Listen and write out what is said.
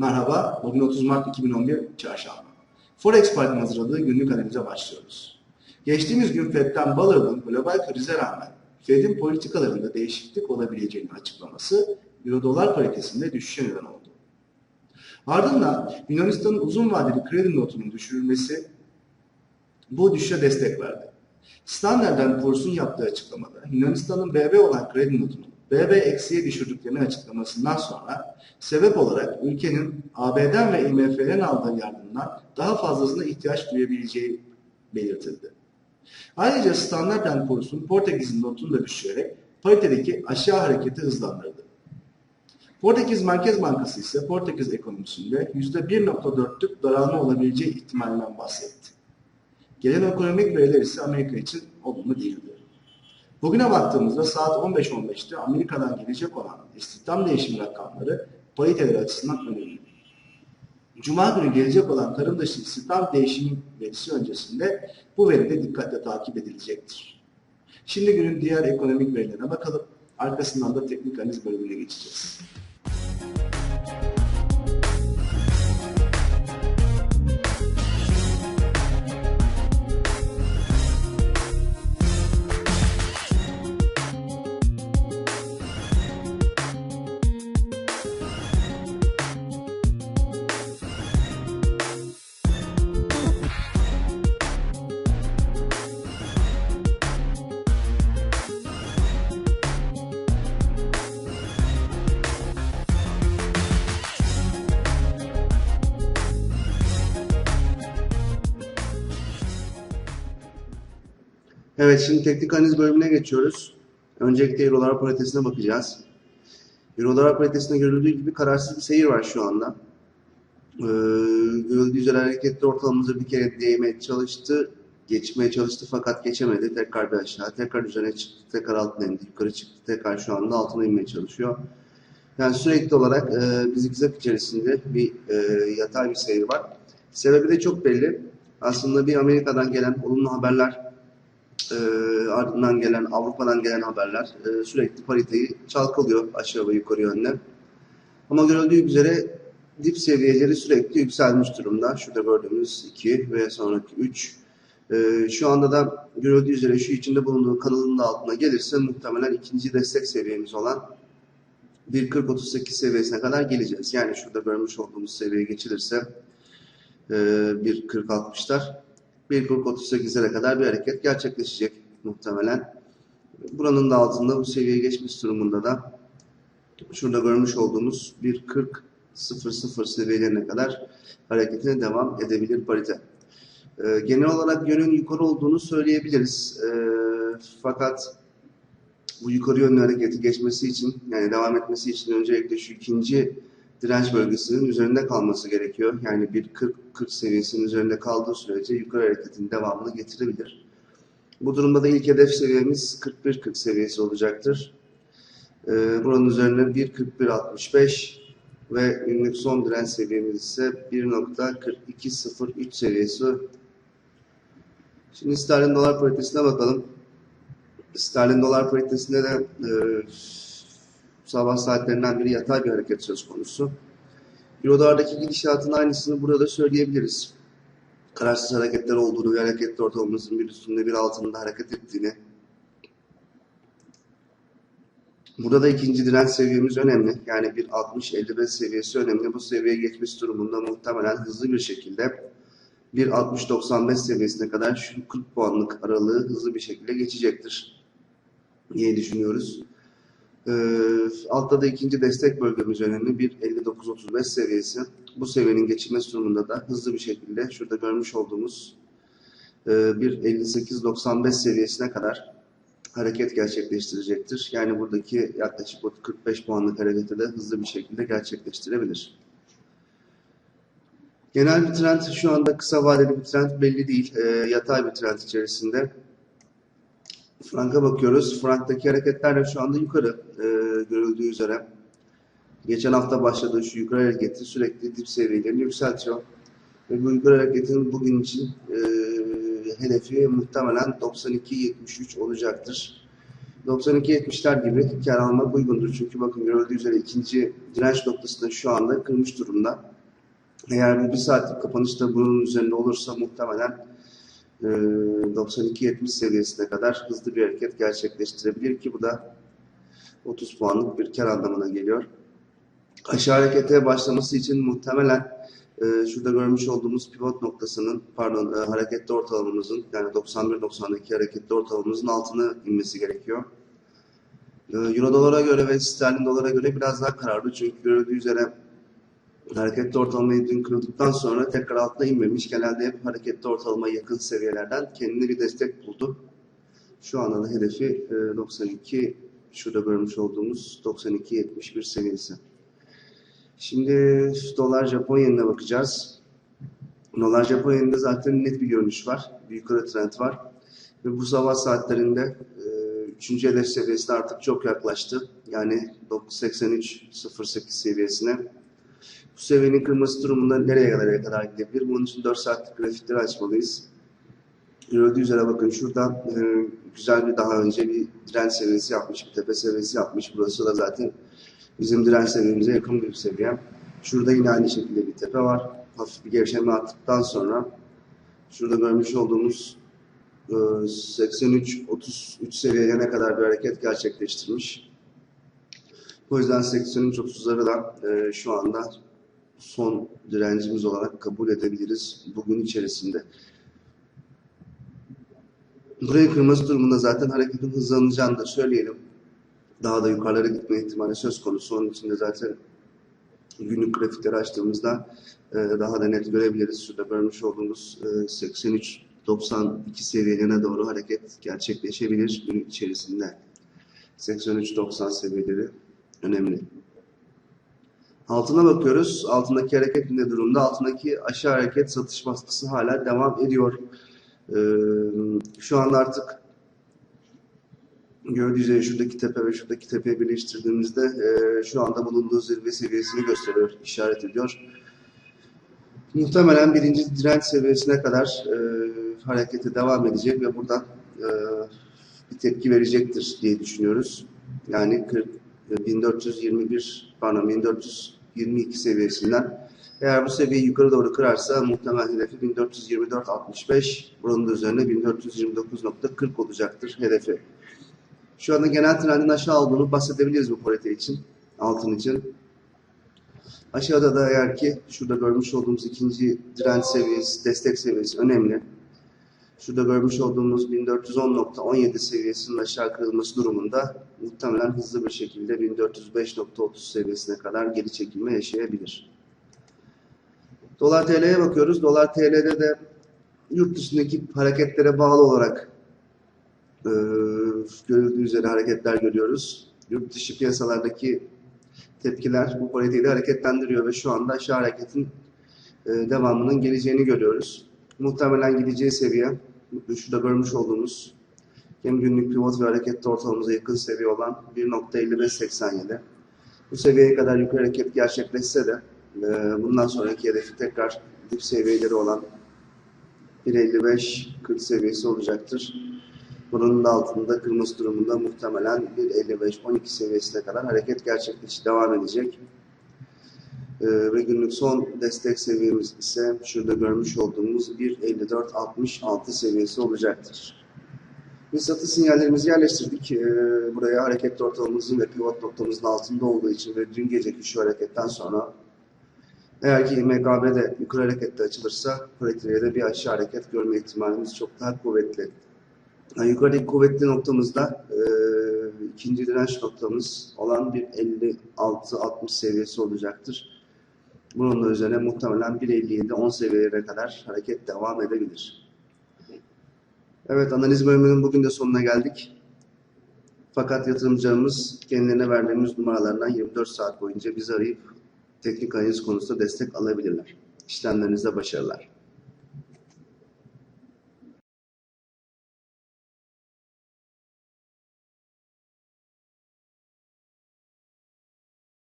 Merhaba, bugün 30 Mart 2011 Çarşamba. Forex Park'ın hazırladığı günlük analize başlıyoruz. Geçtiğimiz gün Fed'den Ballard'ın global krize rağmen Fed'in politikalarında değişiklik olabileceğini açıklaması Euro-Dolar paritesinde düşüşe neden oldu. Ardından Yunanistan'ın uzun vadeli kredi notunun düşürülmesi bu düşüşe destek verdi. Standard Poor's'un yaptığı açıklamada Yunanistan'ın BB olan kredi notunu BB eksiye düşürdüklerini açıklamasından sonra sebep olarak ülkenin AB'den ve IMF'den aldığı yardımdan daha fazlasına ihtiyaç duyabileceği belirtildi. Ayrıca Standard Poor's'un Portekiz'in notunu da düşürerek paritedeki aşağı hareketi hızlandırdı. Portekiz Merkez Bankası ise Portekiz ekonomisinde %1.4'lük daralma olabileceği ihtimalinden bahsetti. Gelen ekonomik veriler ise Amerika için olumlu değildi. Bugüne baktığımızda saat 15.15'te Amerika'dan gelecek olan istihdam değişimi rakamları pariteleri açısından önemli. Cuma günü gelecek olan tarım dışı istihdam değişimi verisi öncesinde bu veri de dikkatle takip edilecektir. Şimdi günün diğer ekonomik verilerine bakalım. Arkasından da teknik analiz bölümüne geçeceğiz. Evet şimdi teknik analiz bölümüne geçiyoruz. Öncelikle Eurolar paritesine bakacağız. Eurolar paritesinde görüldüğü gibi kararsız bir seyir var şu anda. Ee, görüldüğü üzere hareketli ortalamamızı bir kere değmeye çalıştı. Geçmeye çalıştı fakat geçemedi. Tekrar bir aşağı, tekrar üzerine çıktı, tekrar altına indi, yukarı çıktı, tekrar şu anda altına inmeye çalışıyor. Yani sürekli olarak e, zikzak içerisinde bir e, yatay bir seyir var. Sebebi de çok belli. Aslında bir Amerika'dan gelen olumlu haberler e, ardından gelen Avrupa'dan gelen haberler e, sürekli pariteyi çalkalıyor aşağı ve yukarı yönde. Ama görüldüğü üzere dip seviyeleri sürekli yükselmiş durumda. Şurada gördüğümüz 2 ve sonraki 3. E, şu anda da görüldüğü üzere şu içinde bulunduğu kanalın da altına gelirse muhtemelen ikinci destek seviyemiz olan 1.40-38 seviyesine kadar geleceğiz. Yani şurada görmüş olduğumuz seviyeye geçilirse e, 1.40-60'lar 1.38'lere kadar bir hareket gerçekleşecek muhtemelen. Buranın da altında bu seviyeye geçmiş durumunda da şurada görmüş olduğumuz 1.40.00 seviyelerine kadar hareketine devam edebilir parite. Ee, genel olarak yönün yukarı olduğunu söyleyebiliriz. Ee, fakat bu yukarı yönlü hareketi geçmesi için yani devam etmesi için öncelikle şu ikinci direnç bölgesinin üzerinde kalması gerekiyor. Yani bir 40 40 seviyesinin üzerinde kaldığı sürece yukarı hareketin devamını getirebilir. Bu durumda da ilk hedef seviyemiz 41-40 seviyesi olacaktır. Ee, buranın üzerine 1.41.65 ve günlük son direnç seviyemiz ise 1.4203 seviyesi. Şimdi sterlin dolar paritesine bakalım. Sterlin dolar paritesinde de e, sabah saatlerinden beri yatay bir hareket söz konusu. Euro'daki gidişatın aynısını burada söyleyebiliriz. Kararsız hareketler olduğunu ve hareketli ortalamamızın bir üstünde bir altında hareket ettiğini. Burada da ikinci direnç seviyemiz önemli. Yani bir 60-55 seviyesi önemli. Bu seviyeye geçmesi durumunda muhtemelen hızlı bir şekilde bir 60-95 seviyesine kadar şu 40 puanlık aralığı hızlı bir şekilde geçecektir diye düşünüyoruz. E, altta da ikinci destek bölgemiz önemli. Bir 59-35 seviyesi. Bu seviyenin geçilmesi durumunda da hızlı bir şekilde şurada görmüş olduğumuz e, bir 58-95 seviyesine kadar hareket gerçekleştirecektir. Yani buradaki yaklaşık 45 puanlık hareketi de hızlı bir şekilde gerçekleştirebilir. Genel bir trend şu anda kısa vadeli bir trend belli değil. E, yatay bir trend içerisinde. Frank'a bakıyoruz. Frank'taki hareketler de şu anda yukarı e, görüldüğü üzere. Geçen hafta başladığı şu yukarı hareketi sürekli dip seviyelerini yükseltiyor. Ve bu yukarı hareketin bugün için e, hedefi muhtemelen 92-73 olacaktır. 92-70'ler gibi kar almak uygundur. Çünkü bakın görüldüğü üzere ikinci direnç noktasında şu anda kırmış durumda. Eğer bu bir saatlik kapanışta bunun üzerinde olursa muhtemelen 92-70 seviyesine kadar hızlı bir hareket gerçekleştirebilir ki bu da 30 puanlık bir kar anlamına geliyor. Aşağı harekete başlaması için muhtemelen e, şurada görmüş olduğumuz pivot noktasının pardon e, hareketli ortalamamızın yani 91-92 hareketli ortalamamızın altına inmesi gerekiyor. E, Euro dolara göre ve sterlin dolara göre biraz daha kararlı çünkü görüldüğü üzere hareketli ortalamayı dün kırıldıktan sonra tekrar altına inmemiş. Genelde hep hareketli ortalamaya yakın seviyelerden kendine bir destek buldu. Şu anda da hedefi e, 92 şurada görmüş olduğumuz 92-71 seviyesi. Şimdi dolar Japon yenine bakacağız. Dolar Japon yeninde zaten net bir görünüş var. Bir yukarı trend var. Ve bu sabah saatlerinde e, 3. hedef seviyesine artık çok yaklaştı. Yani 83.08 seviyesine. Bu seviyenin kırması durumunda nereye kadar, nereye kadar gidebilir? Bunun için 4 saatlik grafikleri açmalıyız. Gördüğü üzere bakın şuradan e, güzel bir daha önce bir direnç seviyesi yapmış, bir tepe seviyesi yapmış. Burası da zaten bizim direnç seviyemize yakın bir seviye. Şurada yine aynı şekilde bir tepe var. Hafif bir gevşeme attıktan sonra şurada görmüş olduğumuz e, 83-33 seviyeye kadar bir hareket gerçekleştirmiş. O yüzden 83-30'ları da e, şu anda son direncimiz olarak kabul edebiliriz bugün içerisinde. Burayı kırması durumunda zaten hareketin hızlanacağını da söyleyelim. Daha da yukarılara gitme ihtimali söz konusu. Onun için de zaten günlük grafikleri açtığımızda e, daha da net görebiliriz. Şurada görmüş olduğumuz e, 83-92 seviyelerine doğru hareket gerçekleşebilir gün içerisinde. 83-90 seviyeleri önemli. Altına bakıyoruz. Altındaki hareket ne durumda? Altındaki aşağı hareket satış baskısı hala devam ediyor. Ee, şu anda artık gördüğünüz üzere şuradaki tepe ve şuradaki tepeyi birleştirdiğimizde e, şu anda bulunduğu zirve seviyesini gösteriyor, işaret ediyor. Muhtemelen birinci direnç seviyesine kadar e, harekete devam edecek ve buradan e, bir tepki verecektir diye düşünüyoruz. Yani 40, 1421 pardon 1422 seviyesinden eğer bu seviyeyi yukarı doğru kırarsa muhtemel hedefi 1424.65 buranın da üzerine 1429.40 olacaktır hedefi. Şu anda genel trendin aşağı olduğunu bahsedebiliriz bu parite için, altın için. Aşağıda da eğer ki şurada görmüş olduğumuz ikinci direnç seviyesi, destek seviyesi önemli. Şurada görmüş olduğumuz 1410.17 seviyesinin aşağı kırılması durumunda muhtemelen hızlı bir şekilde 1405.30 seviyesine kadar geri çekilme yaşayabilir. Dolar TL'ye bakıyoruz. Dolar TL'de de yurt dışındaki hareketlere bağlı olarak e, görüldüğü üzere hareketler görüyoruz. Yurt dışı piyasalardaki tepkiler bu pariteyi hareketlendiriyor ve şu anda aşağı hareketin e, devamının geleceğini görüyoruz. Muhtemelen gideceği seviye şurada görmüş olduğumuz hem günlük pivot ve hareketli ortalamamıza yakın seviye olan 1.5587. Bu seviyeye kadar yukarı hareket gerçekleşse de e, bundan sonraki hedefi tekrar dip seviyeleri olan 1.55-40 seviyesi olacaktır. Bunun da altında kırmızı durumunda muhtemelen 1.55-12 seviyesine kadar hareket gerçekleşi devam edecek. Ee, ve günlük son destek seviyemiz ise şurada görmüş olduğumuz 1.54-66 seviyesi olacaktır. Biz satış sinyallerimizi yerleştirdik. Ee, buraya hareketli ortalamamızın ve pivot noktamızın altında olduğu için ve dün geceki şu hareketten sonra eğer ki MKB'de yukarı harekette açılırsa de bir aşağı hareket görme ihtimalimiz çok daha kuvvetli. Yani yukarıdaki kuvvetli noktamızda e, ikinci direnç noktamız olan bir 56-60 seviyesi olacaktır. Bunun üzerine muhtemelen 1.57-10 seviyelere kadar hareket devam edebilir. Evet analiz bölümünün bugün de sonuna geldik. Fakat yatırımcılarımız kendilerine verdiğimiz numaralardan 24 saat boyunca bizi arayıp teknik analiz konusunda destek alabilirler. İşlemlerinizde başarılar.